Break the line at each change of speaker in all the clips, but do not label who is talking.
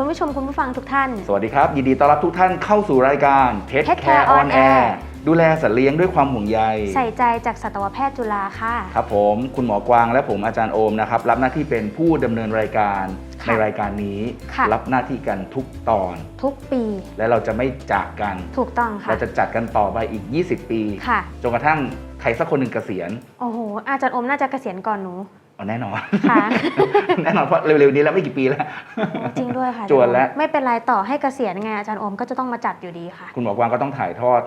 สวัสดีค่ะคุณผู้ชมคุณผู้ฟังทุกท่าน
สวัสดีครับ ยินดีต้อนรับทุกท่านเข้าสู่รายการ Pet
Pet
Care
Care
on
on
Air
Air
ดูแลสัตว์เลี้ยงด้วยความห่วงใย
ใส่ใจจากสัตวแพทย์จุฬาค่ะ
ครับผมคุณหมอกวางและผมอาจารย์โอมนะครับ รับหน้าที่เป็นผู้ดำเนินรายการ
ค่ะ
ในรายการนี้
ค่ะ
รับหน้าที่กันทุกตอน
ทุกปี
และเราจะไม่จากกัน
ถูกต้องค่ะ
เราจะจัดกันต่อไปอีก 20 ปี
ค่ะ
จนกระทั่งใครสักคนหนึ่งเกษียณ
โอ้โหอาจารย์อมน่าจะเกษียณก่อนหนู
เอาแน่นอน
ค่ะ
แน่นอนเพราะเร็วๆนี้แล้วไม่กี่ปีแล้ว
จริงด้วยค่ะ
จวนแล้ว
ไม่เป็นไรต่อให้เกษียณไงอาจารย์อมก็จะต้องมาจัดอยู่ดีค่ะ
คุณหมอกวางก็ต้องถ่ายทอด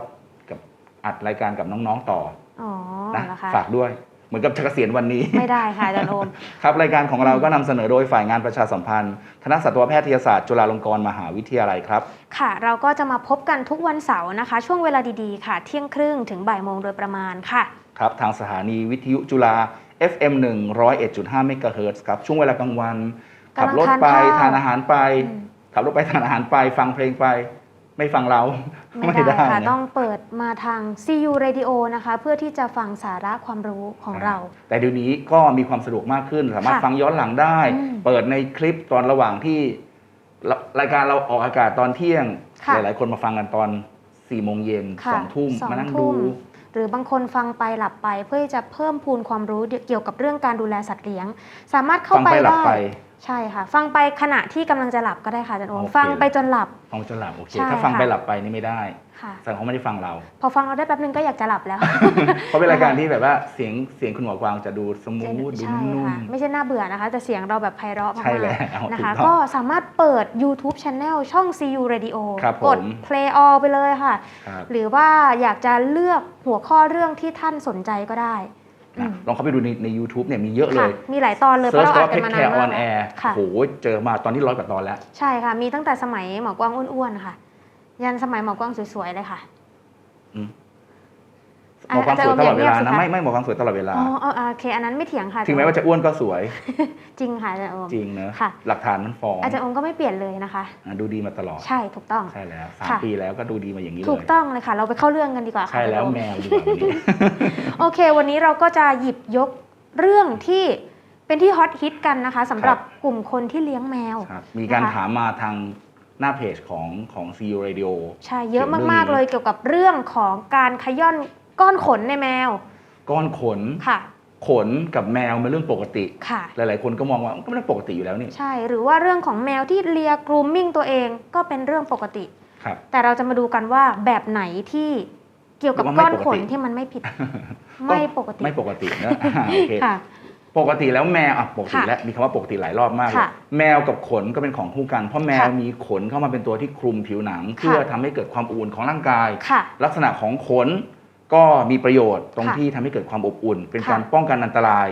กับอัดรายการกับน้องๆต่อ
อ๋อ
นะ
นะคะ
ฝากด้วย เหมือนกับจะเกษียณวันนี้
ไม่ได้ค่ะอาจารย์อม
ครับรายการของเราก็นำเสนอโดยฝ่ายงานประชาสัมพันธ์ คณะสัตวแพทยศาสตร์จุฬาลงกรณ์มหาวิทยาลัยครับ
ค่ะ เราก็จะมาพบกันทุกวันเสาร์นะคะ ช่วงเวลาดีๆค่ะ เที่ยงครึ่งถึงบ่ายโมงโดยประมาณค่ะ
ครับ ทางสถานีวิทยุจุฬา FM 101.5เมกะเฮิรตซ์ครับ ช่วงเวลากลางวัน
กำลัง
ขัรถไป
ทานข้าว
ทานอาหารไป
อืม
ขับรถไปทานอาหารไป ฟังเพลงไป ไม่ฟังเรา
ไม่ได้ค่ะ
นะ
ต้องเปิดมาทาง CU Radio นะคะ เพื่อที่จะฟังสาระความรู้ของเรา
แต่เดี๋ยวนี้ก็มีความสะดวกมากขึ้น สามารถ
ค่ะ
ฟังย้อนหลังได้
อืม
เปิดในคลิปตอนระหว่างที่รรายการเราออกอากาศตอนเที่ยง
ค่ะ
หลาย ๆ คนมาฟังกันตอน4ี่โมงเย็น
ค่ะ
สองทุ่ม
สอง
มานั่ง
ทุ่
ดู
ม หรือบางคนฟังไปหลับไปเพื่อที่จะเพิ่มพูนความรู้เกี่ยวกับเรื่องการดูแลสัตว์เลี้ยง สามารถเข้า
ฟัง
ไป
ไปหลับ
ได้
ไป
ใช่ค่ะ ฟังไปขณะที่กำลังจะหลับก็ได้ค่ะอาจารย์โอม
โอเค
ฟังไปจนหลับ
ฟังจนหลับโอเค
ใช่
ถ้าฟัง
ค่ะ
ไปหลับไปนี่ไม่ได้
ค่ะ
แสดงเขาไม่ได้ฟังเรา
พอฟังเราได้แป๊บนึงก็อยากจะหลับแล้ว
เพราะเป็นรายการที่แบบว่าเสียงเสียงคุณหมอกวางจะดูสมูทดู
ใช่
นุ่ม
ค่ะไม่ใช่น่าเบื่อนะคะ แต่เสียงเราแบบไพเราะ
ใช่
มาก
แล้ว
ๆนะ
ถู
คะ
กต้อง
ก็สามารถเปิด YouTube Channel ช่อง CU Radio
ครับผม
กด Play All ไปเลยค่ะ
ครับ
หรือว่าอยากจะเลือกหัวข้อเรื่องที่ท่านสนใจก็ได้อื
นะ
ม
ลองเข้าไปดูในใน u t u b e เนี่ยมีเยอะเล
ค่ะ
ย
มีหลายตอนเลยเพ
เซิร์
ราะ
ช
เรา
ก็
อัด
เพ
กัน
จ
มา
แค
นาน
ร์อ
มา
อกนแอ
แล้ว
ร์
ค่ะ
โอ้โหเจอมาตอนที่ร้อยกว่าตอนแล้ว
ใช่ค่ะ มีตั้งแต่สมัยหมอกว้างอ้วนๆค่ะ ยันสมัยหมอกว้างสวยๆเลยค่ะ
อืม
อะ
หมอกวางสวยตลอดเวลา
อาจารย์โอมอย่าเงียบสิ
นะ
คะ
ไม่ไม่หมอกวางสวยตลอดเวลา
อ๋ออ๋อโอเคอันนั้นไม่เถียงค่ะ
ถึงแม้ว่าจะอ้วนก็สวย
จริงค่ะอาจารย์โอม
จริงเนอะ
ค่ะ
หลักฐานมันฟ้อง
อาจารย์โอมก็ไม่เปลี่ยนเลยนะคะ
อะดูดีมาตลอด
ใช่ถูกต้อง
ใช่แล้วสาม
ค่ะ
ปีแล้วก็ดูดีมาอย่างนี้เล
ถูก
ย
ต้องเลยค่ะ เราไปเข้าเรื่องกันดีกว่าค่ะ
ใช่แล้ว
อาจารย์โอม
แมวดีกว่าวันนี้
โอเค วันนี้เราก็จะหยิบยกเรื่องที่เป็นที่ฮอตฮิตกันนะคะสำหรับกลุ่มคนที่เลี้ยงแมว
ครับมีการ
นะคะ
ถามมาทาง หน้าเพจของของ CEO Radio
ใช่เยอะ
เกี่ยวเรื่อง
มาก
นี้
ๆเลยเกี่ยวกับเรื่องของการขย่อนก้อนขนในแมว
ก้อนขน
ค่ะ
ขนกับแมวเป็นเรื่องปกติ
ค่ะ
หลายๆ คนก็มองว่าก็ไม่ได้ปกติอยู่แล้วนี่
ใช่หรือว่าเรื่องของแมวที่เลียกรูมมิ่งตัวเองก็เป็นเรื่องปกติ
ครับ
แต่เราจะมาดูกันว่าแบบไหนที่เกี่ยวกับ
หรือว่า
ก้อน
ไม่ป
ข
ก
น
ติ
ที่มันไม่ผิด ไม่ปกติ
ไม่ปกตินะอ่าโอเค
ค่ะ
ปกติแล้วแมวอะปกติ
ค่ะ
แล้วมีคำว่าปกติหลายรอบมากเลย
ค่ะ
แมวกับขนก็เป็นของคู่กัน เพราะแมว
ค่ะ
มีขนเข้ามาเป็นตัวที่คลุมผิวหนัง เพื่อทำให้เกิดความอบอุ่นของร่างกาย
ค่ะ
ลักษณะของขนก็มีประโยชน์ตรง
ค่ะ
ที่ทำให้เกิดความอบอุ่น เป็น
ค่ะ
การป้องกันอันตราย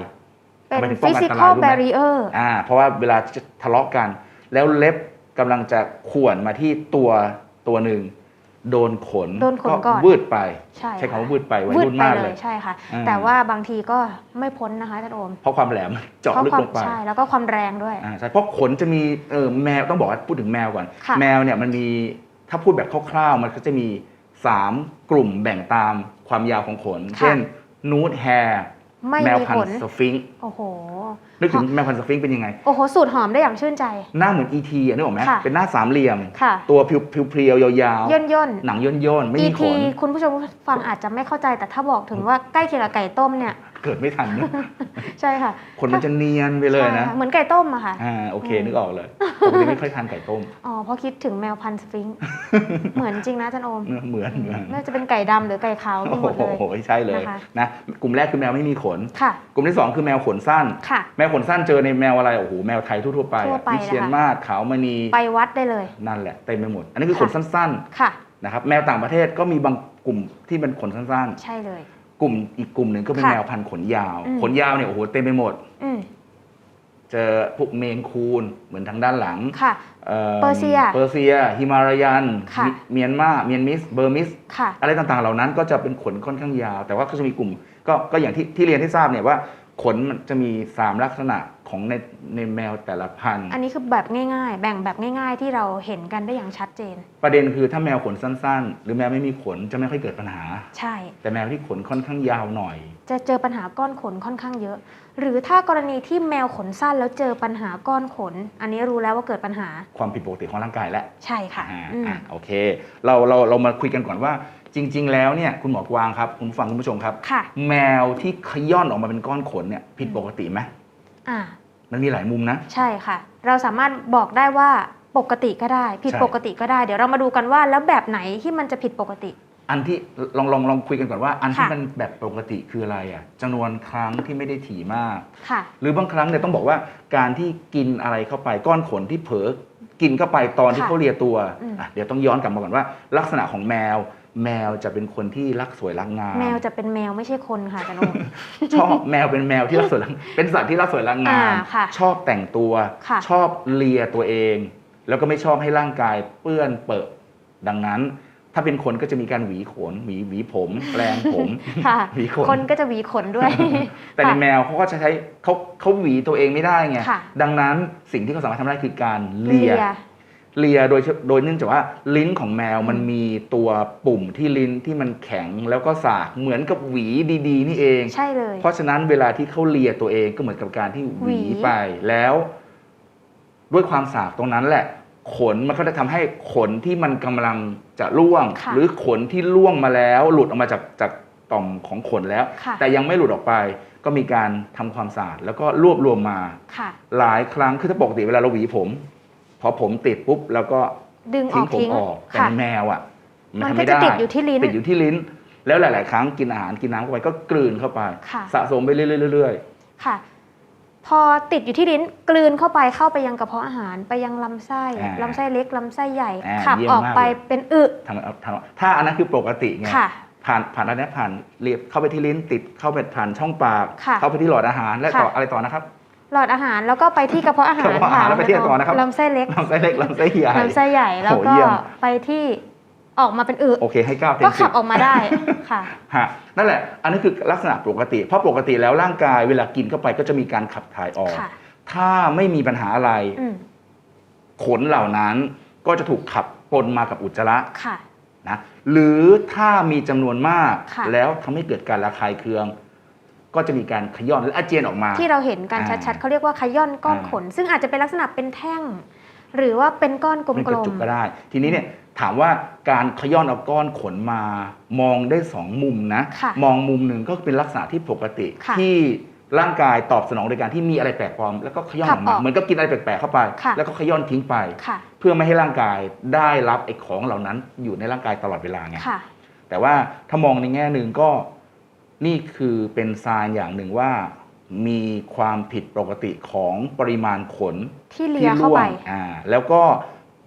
เป็น
ทำไมถึงป้องกันอันตราย
physical
รู้ไหม
barrier
อ่าเพราะว่าเวลาจะทะเลาะกัน แล้วเล็บกำลังจะข่วนมาที่ตัวตัวหนึ่ง โดนขน
โดนขนก่อน
วืดไป
ใช่
ใช้คำว่า
ค่ะ
วืดไปวัย
วืด
รุ่น
ไป
มาก
เล
เลยย
ใช่ค่ะ
อ่า
แต่ว่าบางทีก็ไม่พ้นนะคะอาจารย์โอม
เพราะความแหลมเจาะ
เพราะ
ลึก
ความ
ลงไป
ใช่แล้วก็ความแรงด้วย
อ่าใช่เพราะขนจะมีเออแมวต้องบอกว่าพูดถึงแมวก่อน
ค่ะ
แมวเนี่ยมันมีถ้าพูดแบบคร่าวๆ มันก็จะมี 3 กลุ่มแบ่งตามความยาวของขน
ค่ะ
เช่นนูดแฮร์
ไม่
แมว
มี
พัน
ข
ธุ์
น
สฟิงค์
โอ้โห
นึกถึงแมวพันธุ์สฟิงค์เป็นยังไง
โอ้โห สูตรหอมได้อย่างชื่นใจ
หน้าเหมือนอีทีอะนึกออกไหม
ค่ะ
เป็นหน้าสามเหลี่ยม
ค่ะ
ตัวผิวเพรียวๆยาว
ย่นย่น
ๆหนังย่นๆไม่
อี
มีข
ที
น
คุณผู้ชมฟังอาจจะไม่เข้าใจแต่ถ้าบอกถึงว่าใกล้เคียงกับไก่ต้มเนี่ย
เกิดไม่ทันนะ
ใช่ค่ะ
ขนมันจะเนียนไปเลยนะ
ใช่ค่เหมือนไก่ต้มอะค่ะ
อ่าโอเค
อืม
นึกออกเลยปกติไม่ค่อยทานไก่ต้ม
อ๋อเพราะคิดถึงแมวพันธุ์สฟิงค์เหมือนจริงนะอาจันโอม
เนอะเหมือนเหมือน
น่าจะเป็นไก่ดำหรือไก่ขาว
โอ้
มีหมดเลย
โหใช่เลย
นะคะ
นะกลุ่มแรกคือแมวไม่มีขน
ค่ะ
กลุ่มที่สองคือแมวขนสั้น
ค่ะ
แมวขนสั้นเจอในแมวอะไรโอ้โหแมวไทยทั่วๆไป
ทั่ว
อะ
ไป
วิเชียน
เลยค่ะ
มาศขาวมณี
ไปวัดได้เลย
นั่นแหละเต็มไปหมด อันนี้คือขน
ค่ะ
สั้น
ค่ะ
ๆนะครับแมวต่างประเทศก็มีบางกลุ่มที่เป็นขนสั้น
ใช่เลย
ๆ กลุ่มอีกกลุ่มหนึ่งก็เป็น
ค่ะ
แมวพันธุ์ขนยาว
อืม
ขนยาวเนี่ยโอ้โหเต็มไปหมด
อืม
เจอพวกเมนคูนเหมือนทางด้านหลัง
ค่ะ
อ่อ
เปอร์เซีย
เปอร์เซีย ฮิมารายัน
ค่ะ
มิเมียนมาเมียนมิส เบอร์มิส
ค่ะ
อะไรต่างๆ เหล่านั้นก็จะเป็นขนค่อนข้างยาว แต่ว่าก็จะมีกลุ่ม ก็ก็อย่างที่ที่เรียนที่ทราบเนี่ยว่า ขนมันจะมี 3 ลักษณะของในในแมวแต่ละพันธุ์
อันนี้คือแบบง่ายๆ แบ่งแบบง่ายๆ ที่เราเห็นกันได้อย่างชัดเจน
ประเด็นคือถ้าแมวขนสั้นๆ หรือแมวไม่มีขนจะไม่ค่อยเกิดปัญหา
ใช่
แต่แมวที่ขนค่อนข้างยาวหน่อย
จะเจอปัญหาก้อนขนค่อนข้างเยอะ หรือถ้ากรณีที่แมวขนสั้นแล้วเจอปัญหาก้อนขน อันนี้รู้แล้วว่าเกิดปัญหา
ความผิดปกติของร่างกายและ
ใช่ค่ะ
อ่า
อืม
อะโอเค เราเราเรามาคุยกันก่อนว่า จริง ๆ แล้วเนี่ยคุณหมอกวางครับคุณผู้ฟังคุณผู้ชมครับ
ค่ะ
แมวที่ขย้อนออกมาเป็นก้อนขนเนี่ยผิดปกติไหม
อ่า
มันมีหลายมุมนะ
ใช่ค่ะ เราสามารถบอกได้ว่าปกติก็ได้ ผิด
ใช่
ปกติก็ได้ เดี๋ยวเรามาดูกันว่าแล้วแบบไหนที่มันจะผิดปกติ
อันที่ลองลองลองคุยกันก่อนว่า อันที่
ค่ะ
มันแบบปกติคืออะไรอะจำนวนครั้งที่ไม่ได้ถี่มาก
ค่ะ
หรือบางครั้งเนี่ยต้องบอกว่าการที่กินอะไรเข้าไปก้อนขนที่เผลอกินเข้าไปตอนที่
ค่ะ
เขาเลียตัว
อืม
อะเดี๋ยวต้องย้อนกลับมาก่อนว่า ลักษณะของแมว แมวจะเป็นคนที่รักสวยรักงาม
แมวจะเป็นแมวไม่ใช่คนค่ะจันโอม
ชอบแมวเป็นแมวที่รักสวยรักเป็นสัตว์ที่รักสวยรักงาม
อ่าค่ะ
ชอบแต่งตัว
ค่ะ
ชอบเลียตัวเอง แล้วก็ไม่ชอบให้ร่างกายเปื้อนเปื้อะดังนั้น ถ้าเป็นคนก็จะมีการหวีขนหวีหวีผมแปลงผม
ค่ะ
หวีขน
คนก็จะหวีขนด้วย
แต่ใน
ค่ะ
แมวเขาก็จะใช้เขาเขาหวีตัวเองไม่ได้ไง
ค่ะ
ดังนั้นสิ่งที่เขาสามารถทำได้คือการเลียเลีย โดยโดยเนื่องจากว่าลิ้นของแมวมันมีตัวปุ่มที่ลิ้นที่มันแข็งแล้วก็สากเหมือนกับหวีดีๆ นี่เอง
ใช่เลย
เพราะฉะนั้นเวลาที่เขาเลียตัวเองก็เหมือนกับการที่ห
หวี
วีไปแล้ว ด้วยความสากตรงนั้นแหละ ขนมันก็จะทำให้ขนที่มันกำลังจะร่วง
ค่ะ
หรือขนที่ร่วงมาแล้ว หลุดออกมาจากจากต่อมของขนแล้ว
ค่ะ
แต่ยังไม่หลุดออกไปก็มีการทำความสะอาดแล้วก็รวบรวมมา
ค่ะ
หลายครั้งคือถ้าปกติเวลาเราหวีผม พอผมติดปุ๊บแล้วก็
ดึงอ
ทิ้
องก
ผม
ทิ้ง
ออกแต่
ค่ะ
ในแมวอะ
มัน
ทำ
ก็
ไม่
จะ
ได้
ติดอยู่ที่ลิ้น
ติดอยู่ที่ลิ้น แล้วหลาย ๆ ครั้งกินอาหารกินน้ำเข้าไปก็กลืนเข้าไป
ค่ะ
สะสมไปเรื่อย
ค่ะ พอติดอยู่ที่ลิ้นกลืนเข้าไปเข้าไปยังกระเพาะอาหารไปยังลำไส้
อ่า
ลำไส้เล็กลำไส้ใหญ่
อ่า
ขับ
เยี่ยม
ออกไป
มากเลย
เป็นอึ
ๆทางทางถ้าอันนั้นคือปกติไง
ค่ะ
ผ่านผ่านอันนี้ผ่านเรียบเข้าไปที่ลิ้นติดเข้าไปผ่านช่องปาก
ค่ะ
เข้าไปที่หลอดอาหารและต่อ
ค่ะ
อะไรต่อนะครับ
หลอดอาหารแล้วก็ไปที่กระเพาะอาหาร
กระเพาะอาหารแล้วไปที่ไหนต่อนะครับ
ลำไส้เล็ก
ลำไส้เล็กลำไส้ใหญ่
ลำไส้ใหญ่แล้ว
โห
ก็
เยี่ยม
ไปที่ออกมาเป็นอึ
โอเคให้เก้าเต็
ก็
มสิ
ขั
บ
บออกมาได้ค่ะ
ฮะนั่นแหละ อันนี้คือลักษณะปกติ เพราะปกติแล้วร่างกายเวลากินเข้าไปก็จะมีการขับถ่ายออก
ค่ะ
ถ้าไม่มีปัญหาอะไร
อืม
ขนเหล่านั้นก็จะถูกขับปนมากับอุจจาระ
ค่ะ
นะหรือถ้ามีจำนวนมาก
ค่ะ
แล้วทำให้เกิดการระคายเคือง ก็จะมีการขย้อนหรืออาเจียนออกมา
ที่เราเห็นกัน
อ่า
ชัดๆเขาเรียกว่าขย่อนก้อน
อ่า
ขน ซึ่งอาจจะเป็นลักษณะเป็นแท่ง หรือว่าเป็นก้อนก
เป็นก
ล
ระ
ม
จุกก็ได้ ทีนี้เนี่ยถามว่าการขย้อนเอาก้อนขนมามองได้สองมุมนะ
ค่ะ
มองมุมหนึ่งก็เป็นลักษณะที่ปกติ
ค่ะ
ที่ร่างกายตอบสนองโดยการที่มีอะไรแปลกปลอมแล้วก็ขย้อน
ขั
อบอกมา
ออก
เหมือนกับกินอะไรแปลกๆเข้าไป
ค่ะ
แล้วก็ขย้อนทิ้งไป
ๆค่ะ
เพื่อไม่ให้ร่างกายได้รับไอ้ของเหล่านั้นอยู่ในร่างกายตลอดเวลาไง
ค่ะ
แต่ว่าถ้ามองในแง่หนึ่งก็ นี่คือเป็นซายอย่างหนึ่งว่า มีความผิดปกติของปริมาณขน
ที่เลียเข้า
ร่ว
ไป
งอ่าแล้วก็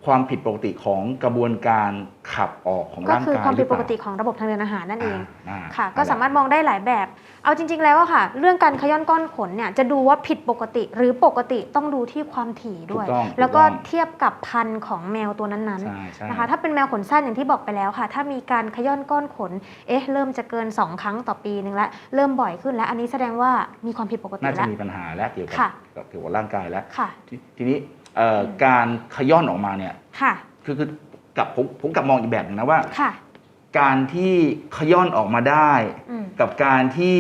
ความผิดปกติของกระบวนการขับออกของ
ก็
ร่าง
คือกา
ย
ความผิดปกติ
หรือเข
องระบบทางเดินอาหารนั่น
ป
เอ
ล่างอ่า
ค่ะ
นั่นแหล
ก็สามารถมองได้หลายแบบ เอาจริง ๆ แล้วอะค่ะ เรื่องการขย้อนก้อนขนเนี่ยจะดูว่าผิดปกติหรือปกติต้องดูที่ความถี่ด้วย
ถูกต้อง
แล้วก็
ถูกต้อง
เทียบกับพันธุ์ของแมวตัวนั้นๆ
ใช่ใช่
นะคะถ้าเป็นแมวขนสั้นอย่างที่บอกไปแล้วค่ะ ถ้ามีการขย้อนก้อนขนเอ๊ะเริ่มจะเกิน 2 ครั้งต่อปีนึงแล้วเริ่มบ่อยขึ้นแล้วอันนี้แสดงว่ามีความผิดปกติ
น่าจะ
แล้ว
มีปัญหาและเกี่ยวกับ
ค่ะ
เกี่ยวกับร่างกายแล้ว
ค่ะ
ททีนี้เอ่อการขย้อนออกมาเนี่ย
ค่ะ
คือคือกับผมผมกลับมองอีกแบบหนึงนะว่า
ค่ะ
การที่ขย้อนออกมาได้
อืม
กับการที่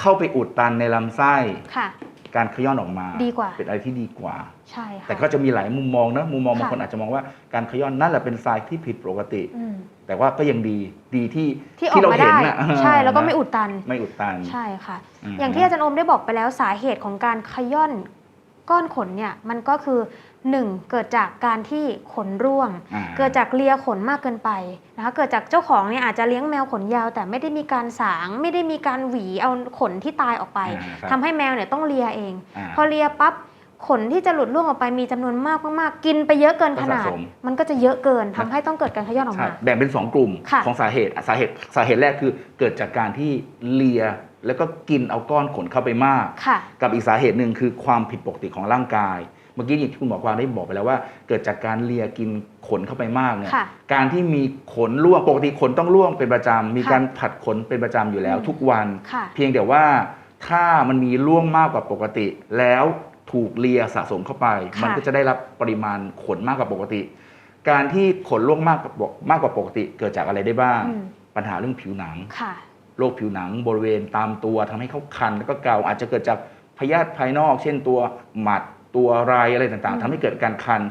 เข้าไปอุดตันในลำไส้
ค่ะ
การขย้อนออกมา
ดีกว่า
เป็นอะไรที่ดีกว่า
ใช่ค่ะ
แต่ก็จะมีหลายมุมมองนะมุมมอง
ค่ะ
บางคนอาจจะมองว่าการขย้อนนั่นแหละเป็นทรายที่ผิดปกติ
อืม
แต่ว่าก็ยังดีดีที่
ที่ออก
เรา
มา
เห็น
ได้
น่ะ
ใช่แล้วก็ไม่
นะ
อุดตัน
ไม่อุดตัน
ใช่ค่ะ
ม
อย่างที่อาจารย์โอมได้บอกไปแล้วสาเหตุของการขย้อนก้อนขนเนี่ย มันก็คือ 1. เกิดจากการที่ขนร่วง
อ่า
เกิดจากเลียขนมากเกินไปนะคะเกิดจากเจ้าของเนี่ยอาจจะเลี้ยงแมวขนยาว แต่ไม่ได้มีการสาง ไม่ได้มีการหวีเอาขนที่ตายออกไป
อ่าครับ
ทำให้แมวเนี่ยต้องเลียเอง
อ่า
พอเลียปั๊บขนที่จะหลุดร่วงออกไปมีจำนวนมากมากๆกินไปเยอะเกินขนาด
ก็สะสม
มันก็จะเยอะเกินทำให้ต้องเกิดการขย้อนออก
ใช่
มา
แบ่งเป็น 2 กลุ่ม
ค่ะ
ของสาเหตุสาเหตุสาเหตุแรกคือเกิดจากการที่เลีย แล้วก็กินเอาก้อนขนเข้าไปมาก
ค่ะ
กับอีกสาเหตุหนึ่งคือความผิดปกติของร่างกายเมื่อกี้อย่างที่คุณหมอกวางได้บอกไปแล้วว่า เกิดจากการเลียกินขนเข้าไปมากเนี่ย
ค่ะ
การที่มีขนร่วงปกติขนต้องร่วงเป็นประจำมี
ค่ะ
การผัดขนเป็นประจำอยู่แล้ว
อืม
ทุกวัน
ค่ะ
เพียงแต่ว่าถ้ามันมีร่วงมากกว่าปกติ แล้วถูกเลียสะสมเข้าไป
ค่ะ
มันก็จะได้รับปริมาณขนมากกว่าปกติ การที่ขนร่วงมากกว่ามากกว่าปกติ เกิดจากอะไรได้บ้าง
อืม
ปัญหาเรื่องผิวหนัง
ค่ะ
โรคผิวหนังบริเวณตามตัวทำให้เขาคันแล้วก็เกาอาจจะเกิดจากพยาธิภายนอก เช่นตัวหมัด ตัวไรอะไรต่าง
อืม
ๆทำให้เกิดการคัน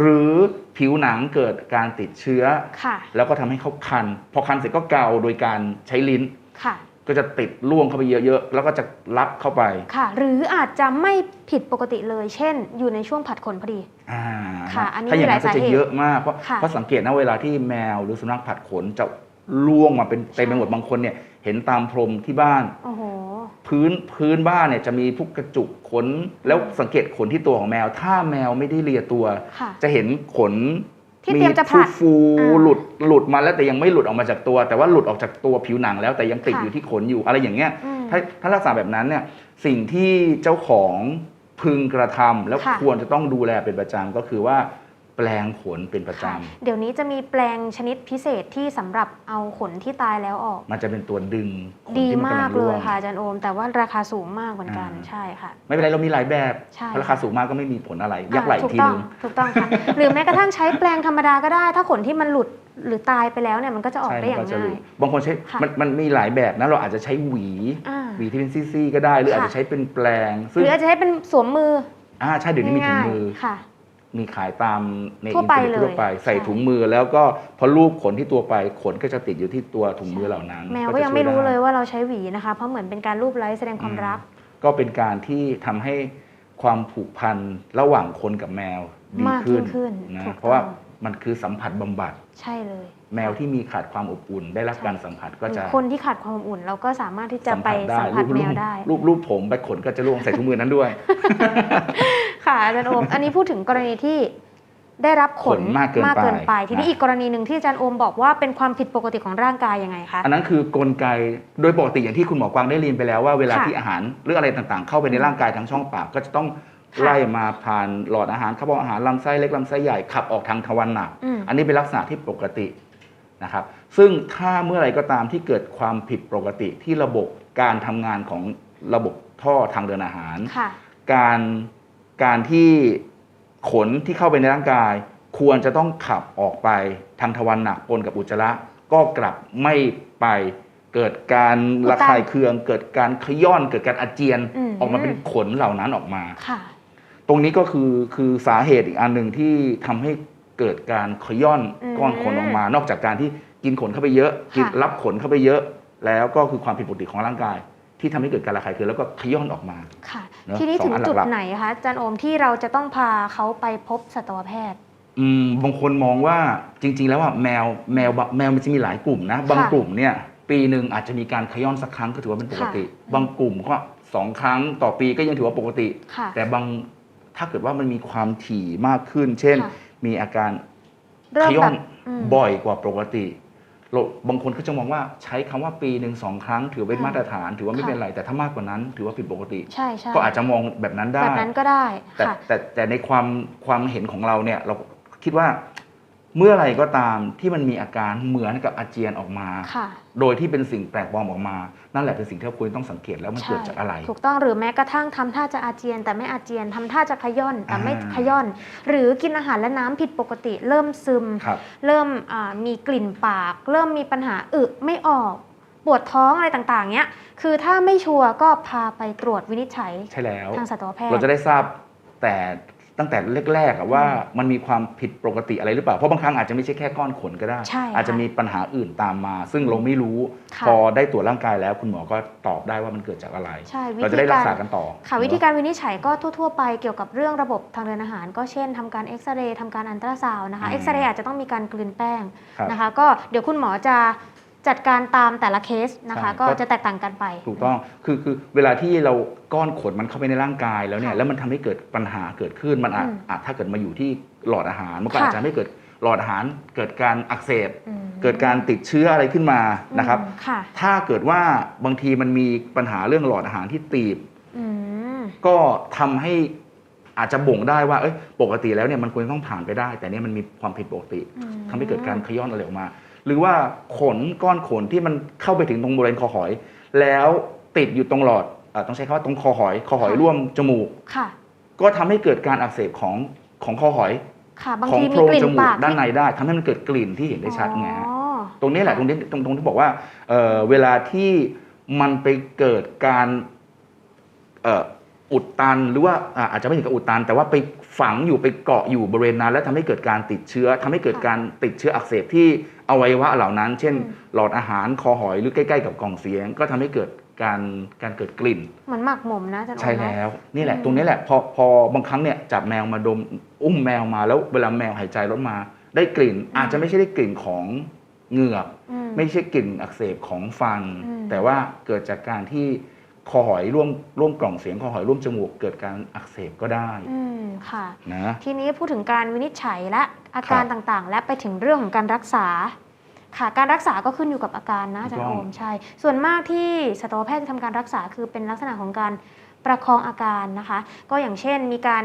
หรือผิวหนังเกิดการติดเชื้อ
ค่ะ
แล้วก็ทำให้เขาคัน พอคันเสร็จก็เกาโดยการใช้ลิ้น
ค่ะ
ก็จะติดล่วงเข้าไปเยอะๆ แล้วก็จะรับเข้าไป
ค่ะ หรืออาจจะไม่ผิดปกติเลย เช่น อยู่ในช่วงผัดขนพอดี
อ่า
ค่ะ อันนี้
ถ้าอย่างนั้น
มีหลาย
ก็จะ
สาเหตุ
เยอะมาก เพราะ
ค่ะ
เพราะสังเกตนะเวลาที่แมวหรือสุนัขผัดขนจะล่วงมาเป็นเต็มไปหมดบางคนเนี่ย เห็นตามพรมที่บ้าน
โอ้โห
พื้นพื้นบ้านเนี่ยจะมีพวกกระจุกขน แล้วสังเกตขนที่ตัวของแมว ถ้าแมวไม่ได้เลียตัว
ค่ะ
จะเห็นขน
ที่เตรียมจะผลัด
ฟู
อ่า
ๆหลุดหลุดมาแล้วแต่ยังไม่หลุดออกมาจากตัว แต่ว่าหลุดออกจากตัวผิวหนังแล้วแต่ยังติด
ค่ะ
อยู่ที่ขนอยู่อะไรอย่างเงี้ย
อืม
ถ้าถ้าลักษณะแบบนั้นเนี่ยสิ่งที่เจ้าของพึงกระทำแล้ว
ค่ะ
ควรจะต้องดูแลเป็นประจำก็คือว่า แปลงขนเป็นประจ
ค่ะเดี๋ยวนี้จะมีแปลงชนิดพิเศษที่สำหรับเอาขนที่ตายแล้วออกำ
มันจะเป็นตัวดึงขน
ดี
ที่น
มากำ
ง
เล
ร่วยง
ค่ะอาจารย์โอม แต่ว่าราคาสูงมากเหมือนกัน
อ่า
ใช่ค่ะ
ไม่เป็นไรเรามีหลายแบบ
ใช่
เพราะราคาสูงมากก็ไม่มีผลอะไร ยักไหล
อ่าถูก
ที
ต้อง
นึง
ถูกต้องค่ะ หรือแม้กระทั่งใช้แปลงธรรมดาก็ได้ ถ้าขนที่มันหลุดหรือตายไปแล้วเนี่ยมันก็จะออก
ใช่
ได้อย่าง
มันก็จะ
ง่า
รู้
ย
บางคนใช้
ค่ะ
มันมันมีหลายแบบนะเราอาจจะใช้หวี
อ่า
หวีที่เป็นซี่ๆก็ได้ หรืออาจ
ค่ะ
จะใช้เป็นแปลง
ห
ซึ่ง
รืออาจจะใช้เป็นสวมมือ
อ่าใช่เดี๋ยวนี้มีถุง
ง่าย
มือ
ๆค่ะ
มีขายตามใน
ทั่
อิ
วนไป
เทอร์เน็ต
เลย
ทั่วไปใส่
ใช่
ถุงมือแล้วก็พอลูบขนที่ตัวไปขนก็จะติดอยู่ที่ตัวถุงมือเหล่านั้น
แมว
จะ
ก็ยังไม่
ช่ว
รู้
ด้
เลยว่าเราใช้หวีนะคะ เพราะเหมือนเป็นการรูปไล้แสดงความรัก
ก็เป็นการที่ทำให้ความผูกพันระหว่างคนกับแมวดี
มาก
ขึ้น
ยิ่งขึ้น
นะ
ถูกต้อง
เพราะว่า มันคือสัมผัสบำบัด
ใช่เลย
แมวที่มีขาดความอบอุ่น ได้รับการสัมผัสก็
หรื
จะ
อคนที่ขาดความอบอุ่น เราก็สามารถที่จะไป
ได้
สัมผัส
รูป
แม
รู
ว
ป
ได้
รูปรูปผมไปขนก็จะล่วงใส่ถุงมือนั้นด้วย
ค่ะอาจารย์โอมอันนี้พูดถึงกรณีที่ได้รับขน
ขนมากเกินไป
ทีนี้
นะ
อีกกรณีหนึ่งที่อาจารย์โอมบอกว่าเป็นความผิดปกติของร่างกายยังไงคะ
อันนั้นคือกลไกโดยปกติอย่างที่คุณหมอกวางได้เรียนไปแล้วว่าเวลา
ค่ะ
ที่อาหารหรืออะไรต่างๆ เข้าไปในร่างกายทางช่องปากก็จะต้อง
ค่ะ
ไล่มาผ่านหลอดอาหารขับออกอาหารลำไส้เล็กลำไส้ใหญ่ขับออกทางทวารหนัก
อืม
อันนี้เป็นลักษณะที่ปกตินะครับ ซึ่งถ้าเมื่อไหรก็ตามที่เกิดความผิดปกติที่ระบบการทำงานของระบบท่อทางเดินอาหาร
ค่ะ
การการที่ขนที่เข้าไปในร่างกาย ควรจะต้องขับออกไปทางทวารหนักปนกับอุจจาระก็กลับไม่ไปเกิดการ
อุดตัน
ระคายเคือง เกิดการขย้อนเกิดการอาเจียน
อืม
ออกมาเป็นขนเหล่านั้นออกมา
ค่ะ
ตรงนี้ก็คือคือสาเหตุอีกอันหนึ่งที่ทำให้เกิดการขย้อน
อืม
ก้อนขนออกมา นอกจากการที่กินขนเข้าไปเยอะ กิน
ค่ะ
รับขนเข้าไปเยอะ แล้วก็คือความผิดปกติของร่างกาย ที่ทำให้เกิดการระคายเคืองแล้วก็ขย้อนออกมา
ค่ะ
เนอะ
ทีนี้
สอง
ถึง
อัน
จุด
หลักๆ
ไหนคะอาจารย์โอมที่เราจะต้องพาเขาไปพบสัตวแพทย์
อืมบางคนมองว่าจริง ๆ แล้วอะแมวแมวบะแมวมันจะมีหลายกลุ่มนะ บางกลุ่มเนี่ยปีหนึ่งอาจจะมีการขย้อนสักครั้งก็ถือว่าเป็นปกติ
ค่ะ
บางกลุ่มก็สองครั้งต่อปีก็ยังถือว่าปกติ
ค่ะ
แต่บาง ถ้าเกิดว่ามันมีความถี่มากขึ้น เช่น
ค่ะ
มีอาการ
เริ่
ข
ม
ย้
แบ
อน
บอืม
บ่อยกว่าปกติเราบางคนก็จะมองว่าใช้คำว่าปีหนึ่งสองครั้ง ถือเป็น
ค่ะ
มาตรฐาน ถือว่าไม่
ค่ะ
เป็นไรแต่ถ้ามากกว่านั้น ถือว่าผิดปกติ
ใช่ใช่
ก็อาจจะมองแบบนั้นได้
แบบนั้นก็ได้
แต่
ค่ะ
แต่แต่ในความความเห็นของเราเนี่ยเราคิดว่า เมื่อไหรก็ตามที่มันมีอาการเหมือนกับอาเจียนออกมา
ค่ะ
โดยที่เป็นสิ่งแปลกปลอมออกมา นั่นแหละเป็นสิ่งที่เราควรต้องสังเกตแล้วมัน
ใช่
เกิดจากอะไร
ถูกต้องหรือแม้กระทั่งทำท่าจะอาเจียน แต่ไม่อาเจียนทำท่าจะขย้อนแต่ไม่
อ่า
ขย้อน หรือกินอาหารและน้ำผิดปกติ เริ่มซึม
ครับ
เริ่มอ่ามีกลิ่นปาก เริ่มมีปัญหาอึไม่ออก ปวดท้องอะไรต่างๆเนี้ย คือถ้าไม่ชัวร์ก็พาไปตรวจวินิจฉัย
ใช่แล้ว
ทางสัตวแพทย์
เราจะได้ทราบแต่ ตั้งแต่แรกๆอะว่ามันมีความผิดปกติอะไรหรือเปล่า เพราะบางครั้งอาจจะไม่ใช่แค่ก้อนขนก็ได้
ใช่ค่ะ
อาจจะมีปัญหาอื่นตามมา ซึ่งเราไม่รู้
ค่ะ
พอได้ตรวจร่างกายแล้ว คุณหมอก็ตอบได้ว่ามันเกิดจากอะไร
ใช่วิ
เราจะ
ธี
ได้รัก
การ
ษากันต่อ
ค่ะวิธีการวินิจฉัยก็ทั่ว ๆ ไปเกี่ยวกับเรื่องระบบทางเดินอาหาร ก็เช่นทำการเอ็กซเรย์ทำการอันตราซาวน์นะคะ
อืม
เอ็กซเรย์อาจจะต้องมีการกลืนแป้ง
ครับ
นะคะก็เดี๋ยวคุณหมอจะ จัดการตามแต่ละเคสนะคะ
ใช่
ก็
ก็
จะแตกต่างกันไป
ถูกต้อง คือคือเวลาที่เราก้อนขนมันเข้าไปในร่างกายแล้วเนี่ย
ค่ะ
แล้วมันทำให้เกิดปัญหาเกิดขึ้น มันอาจ
อืม
อาจถ้าเกิดมาอยู่ที่หลอดอาหาร มันก็
ค่ะ
อาจจะทำให้เกิดหลอดอาหาร เกิดการอักเสบ
อืม
เกิดการติดเชื้ออะไรขึ้นมานะครับ
อืมค่ะ
ถ้าเกิดว่าบางทีมันมีปัญหาเรื่องหลอดอาหารที่ตีบ
อืม
ก็ทำให้อาจจะบ่งได้ว่าเอ้ยปกติแล้วเนี่ยมันควรต้องผ่านไปได้ แต่เนี่ยมันมีความผิดปกติ
อืม
ทำให้เกิดการขย้อนอะไรออกมา หรือว่าขนก้อนขนที่มันเข้าไปถึงตรงบริเวณคอหอย แล้วติดอยู่ตรงหลอดเอ่อต้องใช้คำว่าตรงคอหอยคอหอย
ค่ะ
ร่วมจมูก
ค่ะ
ก็ทำให้เกิดการอักเสบของของคอหอย
ค่ะ บาง
ของ
ที
โพ
มี
รง
กลิ่น
จมูก
ปาก
ด้านใน
ที่
ได้ทำให้มันเกิดกลิ่นที่เห็นได้ชัดไงฮะ
อ๋อ
ตรงนี้แหละตรงนี้ตรงตรงที่บอกว่าเอ่อเวลาที่มันไปเกิดการเอ่ออุดตันหรือว่าอ่าอาจจะไม่ถึงกับอุดตัน แต่ว่าไป ฝังอยู่ไปเกาะอยู่บริเวณนั้น แล้วทำให้เกิดการติดเชื้อทำให้เกิดการติดเชื้ออักเสบที่อวัยวะเหล่านั้น เช่น
อืม
หลอดอาหารคอหอยหรือใกล้ ๆ กับกล่องเสียง ก็ทำให้เกิดการการเกิดกลิ่น
เหมือนหมักหมมนะอาจารย์โอ
ใช่
มเนอะ
แล้วนี่แหละ
อืม
ตรงนี้แหละพอพอบางครั้งเนี่ยจับแมวมาดมอุ้มแมวมาแล้วเวลาแมวหายใจรถมา ได้กลิ่นอาจจะไม่ใช่ได้กลิ่นของเหงือก
อืม
ไม่ใช่กลิ่นอักเสบของฟัน
อืม
แต่ว่าเกิดจากการที่ คอหอยร่วมร่วมกล่องเสียงคอหอยร่วมจมูกเกิดการอักเสบก็ได้
อืมค่ะ
นะ
ทีนี้พูดถึงการวินิจฉัยและอาการ
ครับ
ต่างๆ และไปถึงเรื่องของการรักษา ค่ะ การรักษาก็ขึ้นอยู่กับอาการนะอาจารย์โอมใช่ ส่วนมากที่สัตวแพทย์จะทำการรักษาคือเป็นลักษณะของการ ประคองอาการนะคะ ก็อย่างเช่นมีการ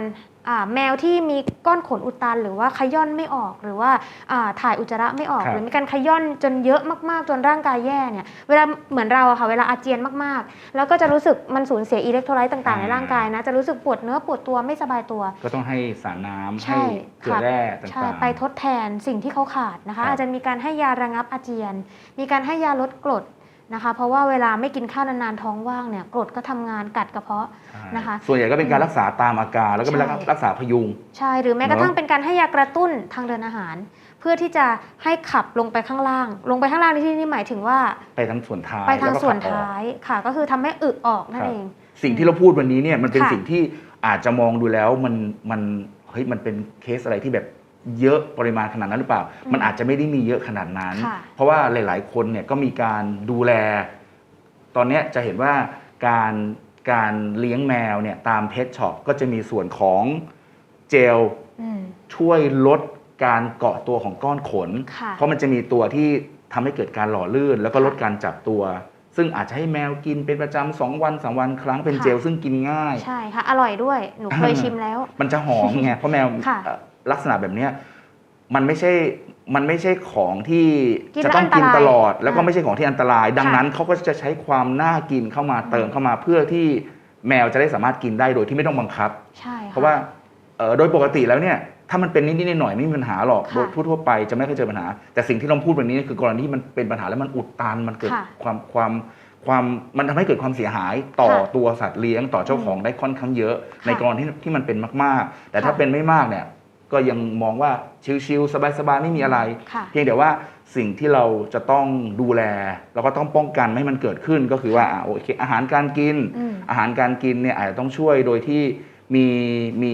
อ่าแมวที่มีก้อนขนอุดตัน หรือว่าขย่อนไม่ออกหรือว่าอ่าถ่ายอุจจาระไม่ออก
ครับ
หรือมีการขย่อนจนเยอะมากๆ จนร่างกายแย่เนี่ยเวลาเหมือนเราอะค่ะเวลาอาเจียนมากๆ แล้วก็จะรู้สึกมันสูญเสียอิเล็กโทรไลต์ต่างๆ ในร่างกายนะจะรู้สึกปวดเนื้อปวดตัวไม่สบายตัว
ก็ต้องให้สารน้ำ
ใช่
ให้เกลือ
ค่ะ
แร่ต่
ใช่า
งๆ
ไปทดแทนสิ่งที่เขาขาดนะ
ครั
คะ
บ
อาจจะมีการให้ยาระงับอาเจียน มีการให้ยาลดกรด นะคะ เพราะว่าเวลาไม่กินข้าวนานๆท้องว่างเนี่ยกรดก็ทำงานกัดกระเพาะ
ใช่
นะคะ
ส่วนใหญ่ก็เป็นการรักษาตามอาการแล้วก็เป็น
ใช่
รักษาพยุง
ใช่หรือแม้กระทั่ง
เนอะ
เป็นการให้ยากระตุ้นทางเดินอาหาร เพื่อที่จะให้ขับลงไปข้างล่าง ลงไปข้างล่างในที่นี้หมายถึงว่า
ไปทางส่วนท้าย
ไปทาง
แล้ก็
ส่วน
ขับออก
ท้ายค่ะ ก็คือทำให้อึออกนั่
คนรับ
เอง
สิ่งที่เราพูดวันนี้เนี่ยมันเป็น
ค่ะ
สิ่งที่อาจจะมองดูแล้วมันมันเฮ้ยมันเป็นเคสอะไรที่แบบ เยอะปริมาณขนาดนั้นหรือเปล่า มันอาจจะไม่ได้มีเยอะขนาดนั้น
ค่ะ
เพราะว่าหลาย ๆ คนเนี่ยก็มีการดูแล ตอนเนี้ยจะเห็นว่าการการเลี้ยงแมวเนี่ยตามเพ t ช็อปก็จะมีส่วนของเจล
อืม
ช่วยลดการเกาะตัวของก้อนขน
ค่ะ
เพราะมันจะมีตัวที่ทำให้เกิดการหล่อลื่น แล้วก็ลดการจับตัว ซึ่งอาจจะให้แมวกินเป็นประจำสองวันสามวันครั้งเป็น
ค่ะ
เจลซึ่งกินง่าย
ใช่ค่ะ อร่อยด้วย หนูเคยชิมแล้ว
มันจะหอมไง เพราะแมว
ค่ะ
เอ่อ ลักษณะแบบเนี้ยมันไม่ใช่มันไม่ใช่ของที่
กิน
จะ
แล้ว
ต้องกิน
อันตราย
ตลอด แล้วก็
อ่า
ไม่ใช่ของที่อันตราย ดัง
ค่ะ
นั้นเขาก็จะใช้ความน่ากินเข้ามาเติมเข้ามาเพื่อที่แมวจะได้สามารถกินได้โดยที่ไม่ต้องบังคับ
ใช่ค่
เพราะว่าเอ่อโดยปกติแล้วเนี่ยถ้ามันเป็นนิดๆหน่อยๆไม่มีปัญหาหรอก
ค่ะ
โดยทั่วๆไปจะไม่เคยเจอปัญหา แต่สิ่งที่เราพูดวันนี้คือกรณีที่มันเป็นปัญหาแล้วมันอุดตันมันเกิด
ค่ะ
ความความความมันทำให้เกิดความเสียหายต่อ
ค่ะ
ตัวสัตว์เลี้ยงต่อเจ้าของได้ค่อนข้างเยอะ
ค่ะ
ในกรณีที่ที่มันเป็นมากๆ แต่ถ้า
ค่ะ
เป็นไม่มากเนี่ย ก็ยังมองว่าชิลๆสบายๆไม่มีอะไร
ค่ะ
เพียงแต่ว่าสิ่งที่เราจะต้องดูแลเราก็ต้องป้องกันไม่ให้มันเกิดขึ้นก็คือว่าอะโอเคอาหารการกิน
อืม
อาหารการกินเนี่ยอาจจะต้องช่วยโดยที่มีมี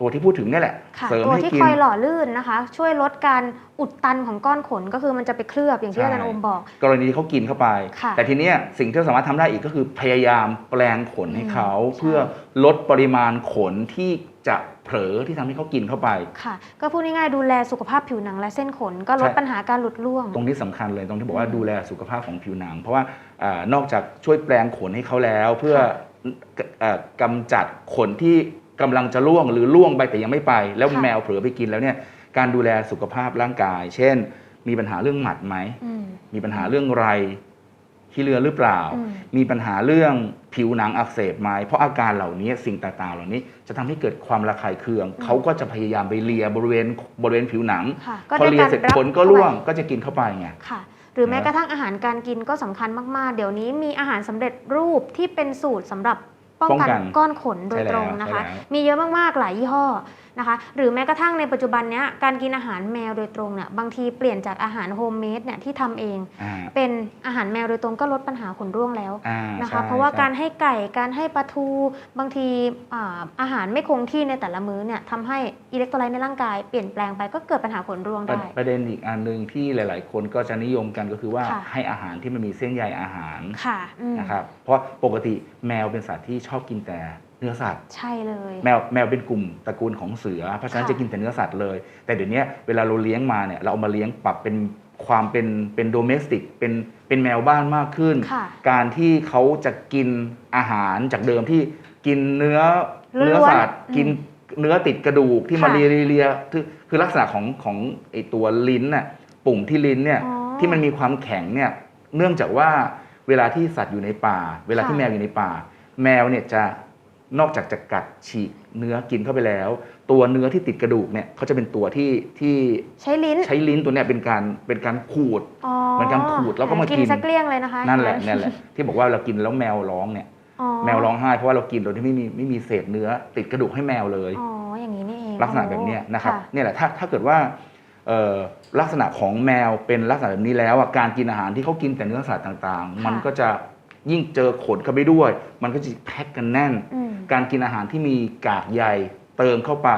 ตัวที่พูดถึงเนี่ยแหละ
ค่ะ
เสริม
ตัว
ให้
ที่
กิน
คอยหล่อลื่นนะคะ ช่วยลดการอุดตันของก้อนขนก็คือมันจะไปเคลือบอย่างที่
ใช่
อาจารย์โอมบอก
กรณีที่เขากินเข้าไป
ค่ะ
แต่ทีเนี้ยสิ่งที่เราสามารถทำได้อีกก็คือพยายามแปลงขนให้เขา
อืม
เพื่อลดปริมาณขนที่ จะเผลอที่ทำให้เขากินเข้าไป
ค่ะ ก็พูดง่ายๆดูแลสุขภาพผิวหนังและเส้นขน ก็ลด
ใช่
ปัญหาการหลุดร่วง
ตรงนี้สำคัญเลยตรงที่บอกว่า
อืม
ดูแลสุขภาพของผิวหนัง เพราะว่าอานอกจากช่วยแปลงขนให้เขาแล้ว เพื่อ
ค่ะ
เอ่อกำจัดขนที่กำลังจะร่วงหรือร่วงไปแต่ยังไม่ไป แล้ว
ค่ะ
แมวเผลอไปกินแล้วเนี่ยการดูแลสุขภาพร่างกาย เช่น มีปัญหาเรื่องหมัดไหม
อืม
มีปัญหาเรื่องไร ที่เรือหรือเปล่า
อืม
มีปัญหาเรื่องผิวหนังอักเสบไหมเพราะอาการเหล่านี้สิ่งต่างๆ เหล่านี้จะทำให้เกิดความระคายเคือง
อืม
เขาก็จะพยายามไปเลียบริเวณบริเวณผิวหนัง
ค่ะก็
พอ
ได้
เลีย
การ
เสร็จ
รับ
ขนก็
เข้าไป
ร่วงก็จะกินเข้าไปไง
ค่ะหรือแม้
นะ
กระทั่งอาหารการกินก็สำคัญมากๆ เดี๋ยวนี้มีอาหารสำเร็จรูปที่เป็นสูตรสำหรับป้องกัน
ป้องกัน
ก้อนขนโดย
ใช่แล้ว
ตรงนะคะ
ใช่แล้ว
มีเยอะมากๆหลายยี่ห้อ นะคะหรือแม้กระทั่งในปัจจุบันเนี้ยการกินอาหารแมวโดยตรงเนี่ยบางทีเปลี่ยนจากอาหารโฮมเมดเนี่ยที่ทำเอง
อ่า
เป็นอาหารแมวโดยตรงก็ลดปัญหาขนร่วงแล้ว
อ่า
นะคะ
ใช่
เพราะว่า
ใช่
การให้ไก่การให้ปลาทูบางทีอ่าอาหารไม่คงที่ในแต่ละมื้อเนี่ยทำให้อิเล็กโทรไลต์ในร่างกายเปลี่ยนแปลงไปก็เกิดปัญหาขนร่วง
ประ
ได้
ประเด็นอีกอันหนึ่งที่หลาย ๆ คนก็จะนิยมกันก็คือว่า
ค่ะ
ให้อาหารที่มันมีเส้นใยอาหาร
ค่ะอืม
นะครับเพราะปกติแมวเป็นสัตว์ที่ชอบกินแต่ เนื้อสัตว์
ใช่เลย
แมวแมวเป็นกลุ่มตระกูลของเสือ เพราะฉะนั้น
ค่ะ
จะกินแต่เนื้อสัตว์เลย แต่เดี๋ยวนี้เวลาเราเลี้ยงมาเนี่ยเราเอามาเลี้ยงปรับเป็นความเป็นเป็นโดเมสติกเป็นเป็นแมวบ้านมากขึ้น
ค่ะ
การที่เขาจะกินอาหารจากเดิมที่กินเนื้อ
ล้วนๆ
เนื้อสัตว์
อืม
กินเนื้อติดกระดูกที่มา
ค่ะ
เลียเลียคือคือลักษณะของของไอตัวลิ้นน่ะปุ่มที่ลิ้นเนี่ย
อ๋อ
ที่มันมีความแข็งเนี่ยเนื่องจากว่าเวลาที่สัตว์อยู่ในป่า เวลาที่
ค่ะ
แมวอยู่ในป่า แมวเนี่ยจะ นอกจากจะกัดฉีกเนื้อกินเข้าไปแล้ว ตัวเนื้อที่ติดกระดูกเนี่ยเขาจะเป็นตัวที่ที่
ใช้ลิ้น
ใช้ลิ้นตัวเนี้ยเป็นการเป็นการขูด
อ๋อ
เหมือนกันขูดแล้วก็มากิน
นสักเกลี้ยงเลยนะคะ
นั่นแหละ
อย่าง
นั่นแหละที่บอกว่าเรากินแล้วแมวร้องเนี่ย
อ๋อ
แมวร้องไห้เพราะว่าเรากินโดยที่ไม่มีไม่มีเศษเนื้อ ติดกระดูกให้แมวเลย
อ๋ออย่างนี้นี่เอง
ลักษณะแบบเนี้ยนะครับ
ค่ะ
เนี่ยแหละถ้าถ้าเกิดว่าเอ่อลักษณะของแมวเป็นลักษณะแบบนี้แล้วอะการกินอาหารที่เขากินแต่เนื้อสัตว์ต่าง ๆ มันก็จะ ยิ่งเจอขนเข้าไปด้วย มันก็จะแพ็กกันแน่น
อืม
การกินอาหารที่มีกากใยเติมเข้าไป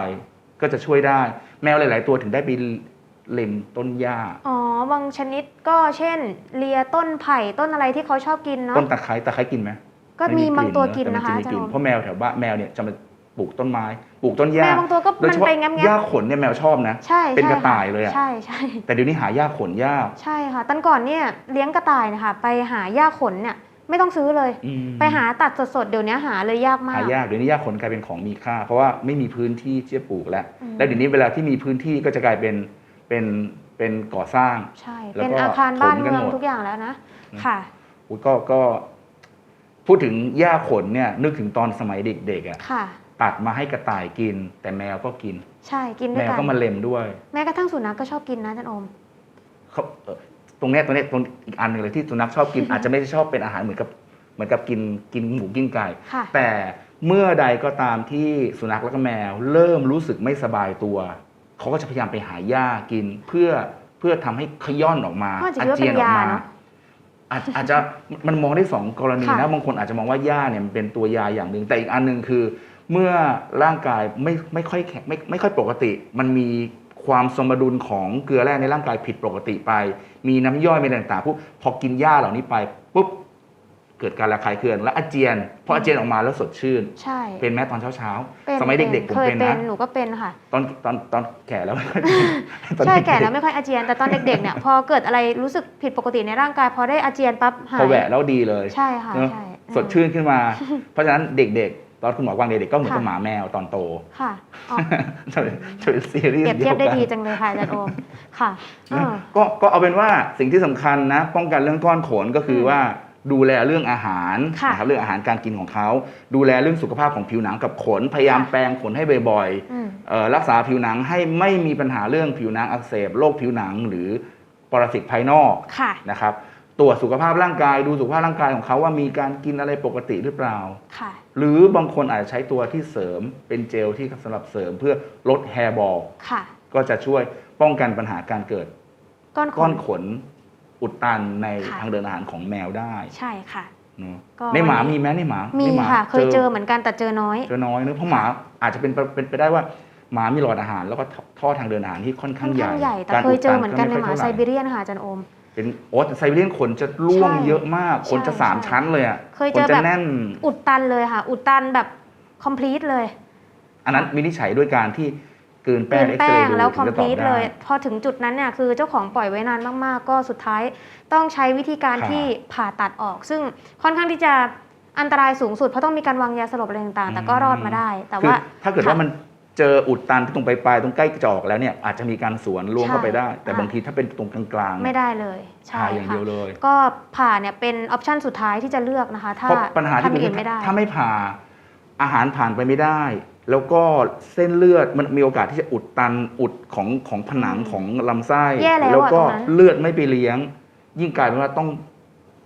ก็จะช่วยได้ แมวหลาย ๆ ตัวถึงได้ไปเล็มต้นหญ้า
อ๋อ บางชนิดก็เช่น เลียต้นไผ่ต้นอะไรที่เขาชอบกินเนาะ
ต้นตะไคร้ตะไคร้กินไหม
ก็มีบางตัวกิน
แต่มั
นะคะ
จ
อา
มี
จาร
กลิ่น
ย์
เพราะแมวแถวบ้านแมวเนี่ยจะมาปลูกต้นไม้ ปลูกต้นหญ้า
แมวบางตัวก็
โดย
มัน
เฉพาะ
ไปแง้ม
หญ้าขนเนี่ยแมวชอบนะ
ใช่
เป็น
ใช่
กระ
ค่
ต่ายเลยอะ
ใช่ใช่
แต่เดี๋ยวนี้หาหญ้าขนยาก
ใช่ค่ะตอนก่อนเนี่ยเลี้ยงกระต่ายนะคะไปหาหญ้าขนเนี่ย ไม่ต้องซื้อเลย
อืม
ไปหาตัดสดๆ เดี๋ยวนี้หาเลยยากมาก
หายากเดี๋ยวนี้หญ้าขนกลายเป็นของมีค่า เพราะว่าไม่มีพื้นที่ที่จะปลูกแล้ว
อืม
แล้วเดี๋ยวนี้เวลาที่มีพื้นที่ก็จะกลายเป็นเป็นเป็นก่อสร้าง
ใช่
แล้ว
เป็น
ก็
อาคารบ้าน
ขนกัน
เมือง
หมด
ทุกอย่างแล้วนะ
อืม
ค่ะ
อุ๊ยก็ก็ พูดถึงหญ้าขนเนี่ยนึกถึงตอนสมัยเด็กๆอะ
ค่ะ
ตัดมาให้กระต่ายกิน แต่แมวก็กิน
ใช่ กินด้
แม
วย
ว
กัน
ก็มาเล็มด้วย
แม้กระทั่งสุนัขก็ชอบกินนะอาจันโอม
เขาเอ่อ ตรงเนี้ยตรงเนี้ยตรงอีกอันหนึ่งเลยที่สุนัขชอบกินอาจจะไม่ได้ชอบเป็นอาหารเหมือนกับเหมือนกับกินกินหมูกินไก่
ค่ะ
แต่เมื่อใดก็ตามที่สุนัขและก็แมว เริ่มรู้สึกไม่สบายตัว เขาก็จะพยายามไปหาหญ้ากินเพื่อเพื่อทำให้ขย้อนออกมา
ก็อาจจะคิดว่าเป็น
ออก
ยา
มา
เนอะ
อาจอาจจะมันมองได้สองกรณี
ค่ะ
นะบางคนอาจจะมองว่าหญ้าเนี่ยมันเป็นตัวยาอย่างหนึ่งแต่อีกอันหนึ่งคือ เมื่อร่างกายไม่ไม่ค่อยแข็งไม่ไม่ค่อยปกติ มันมี ความสมดุลของเกลือแร่ในร่างกายผิดปกติไป มีน้ำย่อยมีอะไรต่างๆปุ๊บพอกินหญ้าเหล่านี้ไปปุ๊บเกิดการระคายเคืองและอาเจียนพออาเจียนออกมาแล้วสดชื่น
ใช่
เป็นแม้ตอนเช้า
ป็น
ๆสมัยเด็กๆผม
เคย
เป็น
เป็น
นะ
หนูก็เป็นค่ะ
ตอนตอนตอนแก่แล้วไม่ค่อยตอน
ใช่
เด็ๆ
แก่แล้วไม่ค่อยอาเจียนแต่ตอนเด็กๆเนี่ยพอเกิดอะไรรู้สึกผิดปกติในร่างกายพอได้อาเจียนปั๊บหา
พอยแหวะแล้วดีเลย
ใช่ค่ะ
เนอะ
ใช่
สดชื่นขึ้นมา เพราะฉะนั้นเด็กๆ ตอนคุณหมอกวางเด็กๆก็เหมือนกับหมาแมวตอนโต
ค่ะอ๋อ
จะเป็นจะเป็นซีรีส์
เปรียบเทียบได้
วกัน
ดีจังเลยค่ะอาจารย์โอมค่ะเออ
ก็ก็เอาเป็นว่าสิ่งที่สำคัญนะ ป้องกันเรื่องก้อนขนก็คืออ
ม
ว่าดูแลเรื่องอาหาร
ค่ะ
นะครับเรื่องอาหารการกินของเขา ดูแลเรื่องสุขภาพของผิวหนังกับขน พยายาม
ค่ะ
แปรงขนให้บ่อย
อืม
ๆเอ่อรักษาผิวหนังให้ไม่มีปัญหาเรื่องผิวหนังอักเสบโรคผิวหนังหรือปรสิตภายนอก
ค่ะ
นะครับ ตรวจสุขภาพร่างกายดูสุขภาพร่างกายของเขาว่ามีการกินอะไรปกติหรือเปล่า
ค่ะ
หรือบางคนอาจจะใช้ตัวที่เสริมเป็นเจลที่สำหรับเสริมเพื่อลดแฮร์บอล
ค่ะ
ก็จะช่วยป้องกันปัญหาการเกิด
ก้อนข
ก้อน
น
ขนอุดตันใน
ค่ะ
ทางเดินอาหารของแมวได้
ใช่ค่ะ
เนอะ
ก็
ในหมามีไหมในหมา
มี
ในหา
ค่ะ เคยเจอเหมือนกันแต่เจอน้อย
เจอน้อยเนอะเพราะหมาอาจจะเป็นไปเป็นไปได้ว่าหมามีหลอดอาหารแล้วก็ท่อทางเดินอาหารที่ค่อน
ค่
ข้า
องน
ใหญ่
ข้างใหญ่แต่
การ
เคยเจอเหมือนกันใน
ด
ห
ตั
มา
ก็
ไซ
ค่อย
บีเรียนค่ะอาจารย์โอม
เป็นโอ้แต่ไซบีเรียนขนจะร่วง
ใช่
เยอะมากขนจะ
ใช่
สาม
ใช่
ชั้นเลยอะ
เคย
ข
เจ
น
อ
จะ
แบบ
แน่น
อุดตันเลยค่ะ อุดตันแบบ complete เลย
อันนั้นวินิจฉัยด้วยการที่กลืนแป้
เกิ
ง
น
เอ็กซ
แป้
เรย์
ง
ดู
แล้ว
ถึงจะตอบ
complete
ได้
เลยพอถึงจุดนั้นเนี่ยคือเจ้าของปล่อยไว้นานมากๆ ก็สุดท้ายต้องใช้วิธีการ
ผ่า
ที่ผ่าตัดออก ซึ่งค่อนข้างที่จะอันตรายสูงสุดเพราะต้องมีการวางยาสลบอะไรต่างๆ แต่ก็รอดมาได้ แต่
คือ
ว่า
ถ้าเกิด
ค่ะ
ว่ามัน เจออุดตันที่ตรงปลายๆตรงใกล้จอกแล้วเนี่ยอาจจะมีการสวนล่วงเข้าไปได้
ใช่
แต่
อ่า
บางทีถ้าเป็นตรงกลางๆ
ไม่
เนี่ย
ได้เลย ใช่
ผ่าอย่าง
ค่ะ
เดียวเลย
ก็ผ่าเนี่ยเป็นออปชันสุดท้ายที่จะเลือกนะคะ ถ้า
เพราะปัญหาที่
ทำ
เกิด
อื่
ขึ้
น
น
ไม่ได้
ถ้าไม่ผ่าอาหารผ่านไปไม่ได้ แล้วก็เส้นเลือดมันมีโอกาสที่จะอุดตันอุดของของผนังของลำไส้
แย่แล้วอะ
ก็
ตรงนั้น
เลือดไม่ไปเลี้ยง ยิ่งกลายเป็นว่าต้อง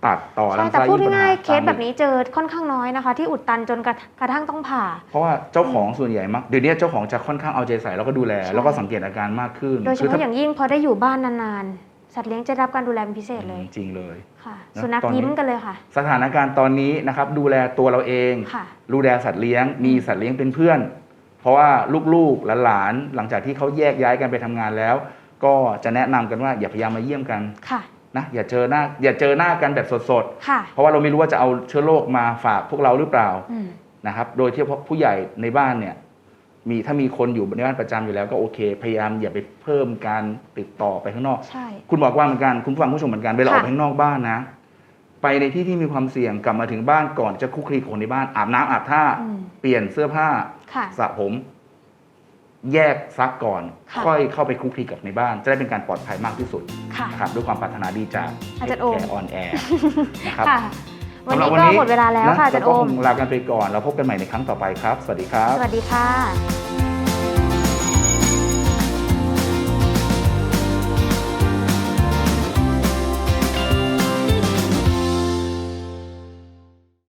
ตัดต่อ
ใช่
ลำ
แต่
ไส้
พูด
ยิ่งปัญห
ง่ายๆเคส
ตม
แบบนี้เจอค่อนข้างน้อยนะคะ ที่อุดตันจนกระกระทั่งต้องผ่า
เพราะว่าเจ้าของส่วนใหญ่มักเดี๋ยวนี้เจ้าของจะค่อนข้างเอาใจใส่แล้วก็ดูแล
ใช่
แล้วก็สังเกตอาการมากขึ้น
โดยเฉ
คือ
พาะ
ถ้า
อย่างยิ่งพอได้อยู่บ้านนานๆ สัตว์เลี้ยงจะได้รับการดูแลเป็นพิเศษเลย
จริงเลย
ค่ะ
นะ
สุนัข
ตอนนี้
ยิ้มกันเลยค่ะ
สถานการณ์ตอนนี้นะครับดูแลตัวเราเอง
ค่ะ
ดูแลสัตว์เลี้ยงมีสัตว์เลี้ยงเป็นเพื่อน เพราะว่าลูกๆหลานๆหลังจากที่เขาแยกย้ายกันไปทำงานแล้ว ก็จะแนะนำกันว่าอย่าพยายามมาเยี่ยมกัน
ค่ะ
นะอย่าเจอหน้าอย่าเจอหน้ากันแบบสด
ค่ะ
ๆ เพราะว่าเราไม่รู้ว่าจะเอาเชื้อโรคมาฝากพวกเราหรือเปล่า
อืม
นะครับ โดยที่พาะผู้ใหญ่ในบ้านเนี่ยมีถ้ามีคนอยู่ในบ้านประจำอยู่แล้วก็โอเค พยายามอย่าไปเพิ่มการติดต่อไปข้างนอก
ใช่
คุณบอกว่าเหมือนกันคุณผู้ฟังผู้ชมเหมือนกันเวลาอ
ค่ะ
อกไปข้างนอกบ้านนะ ไปในที่ที่มีความเสี่ยงกลับมาถึงบ้านก่อนจะคุกคลีกับคนในบ้านอาบน้ำอาบท่า
อืม
เปลี่ยนเสื้อผ้า
ค่ะ
สระผม แยกซักก่อน
ค่ะ
ค่อยเข้าไปคุกคลีกับในบ้าน จะได้เป็นการปลอดภัยมากที่สุด
ค่ะ
นะครับด้วยความปรารถนาดีจาก
อาจารย์โอม
แคร์ออนแอร์นะครับ
ค่ะ วัน
สำหรับ
นี้ก็หมดเวลาแล้ว
น
ค่ะอาจารย์
เก็
โอ
ค
ม
งลากันไปก่อน เราพบกันใหม่ในครั้งต่อไปครับ สวัสดีครับ
สวัสดีค่ะ